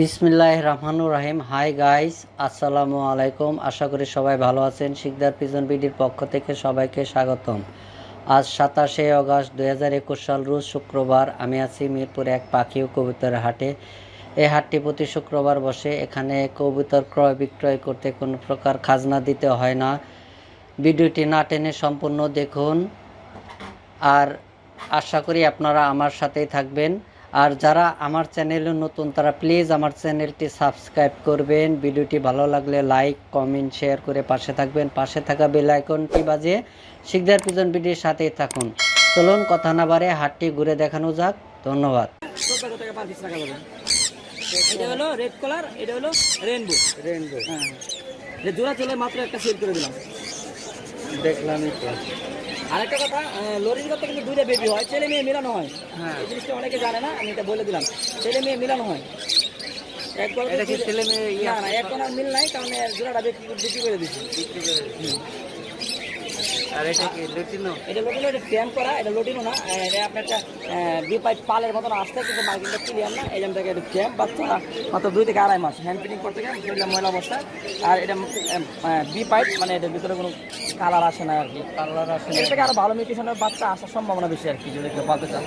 বিসমিল্লাহ রহমানুর রাহিম hi guys, আসসালামু আলাইকুম। আশা করি সবাই ভালো আছেন। শিকদার পিজন বিডির পক্ষ থেকে সবাইকে স্বাগতম। আজ সাতাশে আগস্ট দুই হাজার একুশ সাল, রোজ শুক্রবার আমি আছি মিরপুর এক পাখি ও কবুতরের হাটে। এই হাটটি প্রতি শুক্রবার বসে। এখানে কবুতর ক্রয় বিক্রয় করতে কোনো প্রকার খাজনা দিতে হয় না। ভিডিওটি না টেনে সম্পূর্ণ দেখুন। আর আশা করি আপনারা আমার সাথেই থাকবেন। আর যারা আমার চ্যানেলে নতুন তারা প্লিজ আমার চ্যানেলটি সাবস্ক্রাইব করবেন। ভিডিওটি ভালো লাগলে লাইক কমেন্ট শেয়ার করে পাশে থাকবেন। পাশে থাকা বেল আইকনটি বাজিয়ে শিকদার পিজন ভিডিওর সাথেই থাকুন। চলুন কথা না বারে হাটটি ঘুরে দেখানো যাক। ধন্যবাদ। চোদ্দ টাকা পার পিস রাখা যাবে এটা হলো রেড কালার এটা হলো রেনবো রেনবো হ্যাঁ। জোড়া চলে মাত্র একটা সেল করে দিলাম। দেখলামই তো আরেকটা কথা লরির কথা কিন্তু দুইটা বেবি হয় ছেলে মেয়ে মিলানো হয়। হ্যাঁ। এই জিনিসটা অনেকে জানে না আমি এটা বলে দিলাম। ছেলে মেয়ে মিলানো হয়। একবার ছেলে মেয়ে না না এখন আর মিল নাই কারণ জোড়াটা বিক্রি বিক্রি করে দিচ্ছি আর এটা কি লুটিনো? এটা লোটিনো এটা ট্যাম করা এটা লোটিনো না এটা আপনার একটা বি পাইপ পালের মতন আসতে কিন্তু মার্কেটটা ক্লিয়ার না এই থেকে এটা ট্যাম বাচ্চা মাত্র দুই থেকে আড়াই মাস হ্যান্ড ফিটিং করতে গেলে শরীরে ময়লা অবস্থা আর এটা বি পাইপ মানে এটার ভিতরে কোনো কালার আসে না আর কি। কালার আসলে এর থেকে আরও ভালো মিউটেশনের বাচ্চা আসার সম্ভাবনা বেশি আর কি যদি কেউ পালতে চান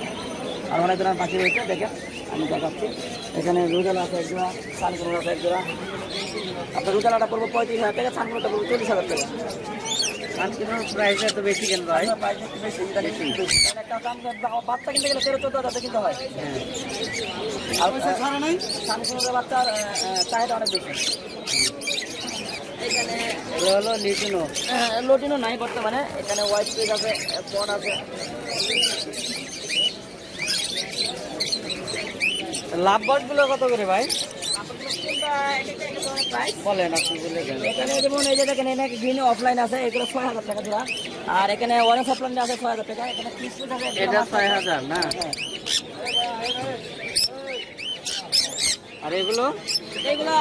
আর অনেক ধরনের পাখি রয়েছে দেখেন আমি দেখাচ্ছি। এখানে রুজালা আছে এক জোড়া সানকুনোর আছে এক জোড়া। আপনার রুজালাটা পড়ব পঁয়ত্রিশ হাজার টাকা সানকুনোটা পড়ব চল্লিশ হাজার টাকা। সানকিনোর প্রাইস এত বেশি কেন ভাই? বাচ্চা কিনতে গেলে তেরো চোদ্দ হাজার কিনতে হয়। আর ছাড়া নাই? সানকুনোর বাচ্চার চাহিদা অনেক বেশি। হলো লিটিনো লোটিনও নাই বর্তমানে। এখানে হোয়াইট পেজ আছে ফোন আছে। লাভগুলো কত করে ভাই? বলেন আপনি বলে দেন। এখানে যেমন এই যে দেখেন এখানে গ্রিন অফলাইন আছে এগুলো ছয় হাজার টাকা জোড়া। আর এখানে অরেঞ্জ অফলাইন আছে ছয় হাজার টাকা এখানে এটা ছয় হাজার না? হ্যাঁ। আর এগুলো? এগুলো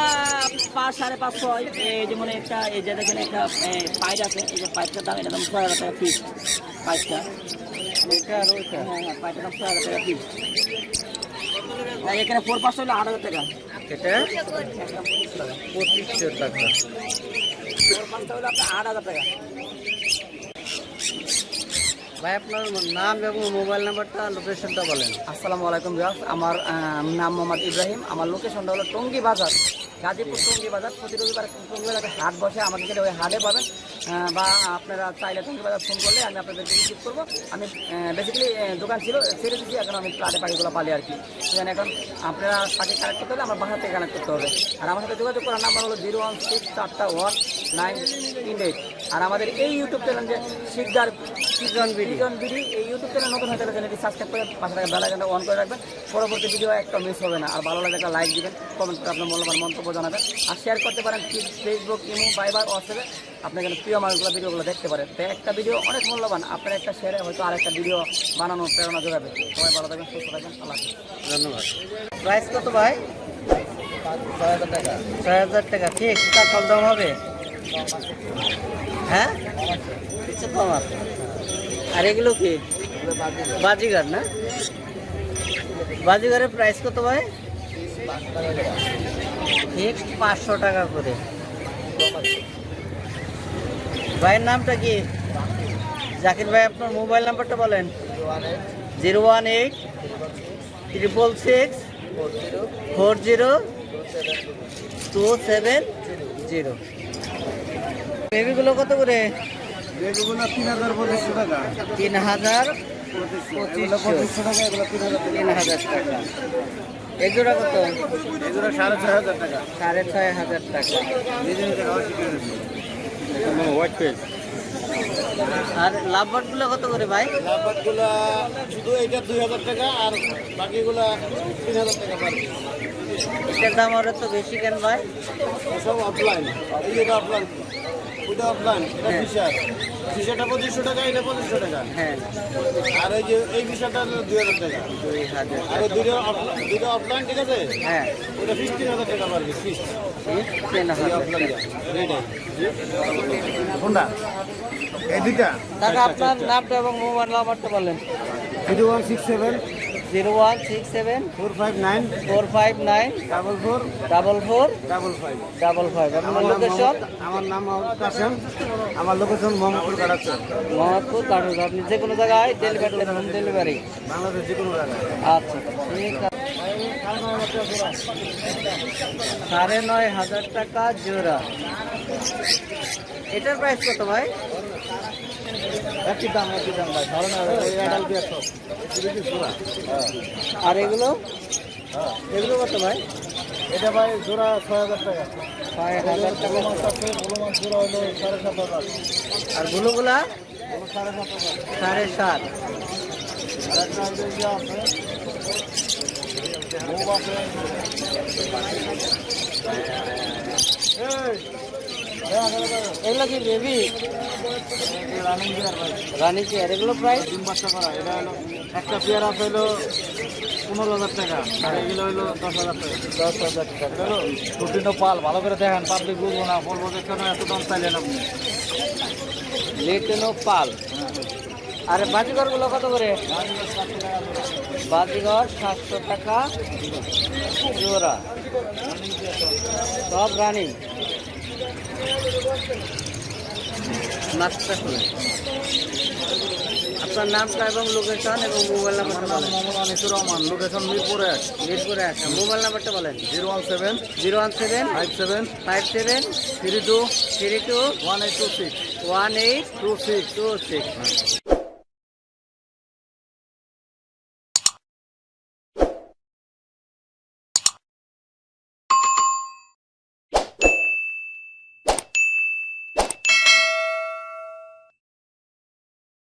পাঁচ সাড়ে পাঁচ ছয়। এই যেমন একটা এই যে দেখেন একটা পাইপ আছে এই যে পাইপটার দাম এটা দাম ছয় হাজার টাকা পাইপটা এটা আর ওইটা? হ্যাঁ হ্যাঁ পাইপটার দাম ছয় হাজার টাকা এখানে ফোর পাঁচশো হলে আট হাজার টাকা। এটা পঁচিশশো টাকা। ভাই, আপনার নাম এবং মোবাইল নাম্বারটা লোকেশনটা বলেন। আসসালামু আলাইকুম বিয়াস আমার নাম মোহাম্মদ ইব্রাহিম। আমার লোকেশনটা হলো টঙ্গী বাজার, গাজীপুর টঙ্গী বাজার। প্রতি রবিবার টঙ্গী বাজারে হাট বসে, আমাদের ওই হাটে পাবেন বা আপনারা চাইলে টঙ্গী বাজার ফোন করলে আমি আপনাদেরকে রিসিভ করব। আমি বেসিক্যালি দোকান ছিল ছেড়ে দিচ্ছি এখন আমি প্লাটে পাখিগুলো পালি আর কি। সেখানে এখন আপনারা পাখি কানেক্ট করতে হলে আমার বাসা থেকে কানেক্ট করতে হবে। আর আমার সাথে যোগাযোগ করার নাম্বার হলো জিরো ওয়ান সিক্স চারটা ওয়ান নাইন তিন এইট আর আমাদের এই ইউটিউব চ্যানেল যে শিকদার কিজন বিডি। এই ইউটিউব চ্যানেল নতুন হয়ে থাকলে চ্যানেলটি সাবস্ক্রাইব করে পাশে থাকা বেল আইকনটা অন করে রাখবেন। পরবর্তী ভিডিও একটা মিস হবে না। আর ভালো লাগলে একটা লাইক দিবেন কমেন্ট করে আপনার মূল্যবান মন্তব্য জানাবেন। আর শেয়ার করতে পারেন ফেসবুক ইমো বাইবার হোয়াটসঅ্যাপে আপনি এখানে প্রিয় মানুষগুলো ভিডিওগুলো দেখতে পারেন। তো একটা ভিডিও অনেক মূল্যবান। আপনার একটা শেয়ারে হয়তো আরেকটা ভিডিও বানানোর প্রেরণা যোগাবে। সবাই ভালো থাকবেন সুস্থ থাকবেন। আল্লাহ হাফেজ। ধন্যবাদ। প্রাইস কত ভাই? ছয় হাজার টাকা। ছয় হাজার টাকা। ঠিক তার কম দাম হবে? হ্যাঁ? কিছু আছে আর এগুলো কি? বাজিগার না? বাজিগারের প্রাইস কত ভাই? ফিক্সড পাঁচশো টাকা করে। ভাইয়ের নামটা কি? জাকির ভাই, আপনার মোবাইল নাম্বারটা বলেন। Zero one eight triple six four zero two seven zero বেবিগুলো কত করে? এগুলো তিন হাজার পঁচিশশো টাকা। তিন হাজার পঁচিশশো। টাকা এগুলো তিন হাজার টাকা। কত? এগুলো সাড়ে ছয় হাজার টাকা। সাড়ে ছয় হাজার টাকা। আর লাভবার্ডগুলো কত করে ভাই? লাভবাটগুলো শুধু এইটা দুই হাজার টাকা আর বাকিগুলা তিন হাজার টাকা পার এটার দাম ওরা তো বেশি কেন ভাই? সব অফলাইন এই অফলাইন ওইটা অফলাইন এটা হ্যাঁ। ফিশার ফিশারটা পঁচিশশো টাকা এটা পঁচিশশো টাকা। হ্যাঁ। আর এই যে এই ফিশারটা দুই হাজার টাকা। দুই হাজার আর ওই দুইটা অফলাইন দুইটা অফলাইন ঠিক আছে? হ্যাঁ। ওটা ফিস তিন হাজার টাকা পার পিস ফিস তিন হাজার। অফলাইন কোনটা? এই দুইটা? টাকা আপনার নামটা এবং মোবাইল নাম্বারটা বলেন। Zero one six seven zero one six seven four five nine four five nine double four double four double five double five আমার লোকেশন আমার নাম মোহাম্মদ আমার লোকেশন মোহাম্মদপুর কাটাচ্ছে মোহাম্মদপুর কাঠুর আপনি যে কোনো জায়গায় ডেলিভারি হোম ডেলিভারি বাংলাদেশ যে কোনো জায়গায় আচ্ছা ঠিক আছে সাড়ে নয় হাজার টাকা জোড়া। এটার প্রাইস কত ভাই? একই দাম একই দাম ভাই। দিয়ে সব। আর এগুলো? এগুলো কত ভাই? এটা ভাই জোড়া ছয় হাজার টাকা। ছয় হাজার টাকা। মাছ আছে বড় মাছ জোড়া হলো সাড়ে সাত হাজার। আর গুলোগুলা? হলো সাড়ে সাত হাজার। সাড়ে সাত। আর একটা আছে মুগ আছে এই, এই আগে লাগো। এগুলো কি বেবি রানিং চেয়ার এগুলো প্রাইস ডিম বাচ্চা করা এটা হলো একটা পেয়ার আছে হলো পনেরো হাজার টাকা আর এগুলো হলো দশ হাজার টাকা। দশ হাজার টাকা। দুটিনো পাল ভালো করে দেখেন পাবলিক বুঝব না বলব যে কেন এত দাম চাইলেন আপনি? লিটেনো পাল। আর বাজিঘরগুলো কত করে? বাজিঘর সাতশো টাকা জোড়া। সব রানিং। নাচটা শুনে আপনার নামটা এবং লোকেশন এবং মোবাইল নাম্বারটা বলেন। মোহাম্মদ আনিসুর রহমান লোকেশন মিরপুর এক। মিরপুরে একটা মোবাইল নাম্বারটা বলেন। Zero one seven zero one seven five seven five seven three two three two one eight two six. One eight two six. Two six.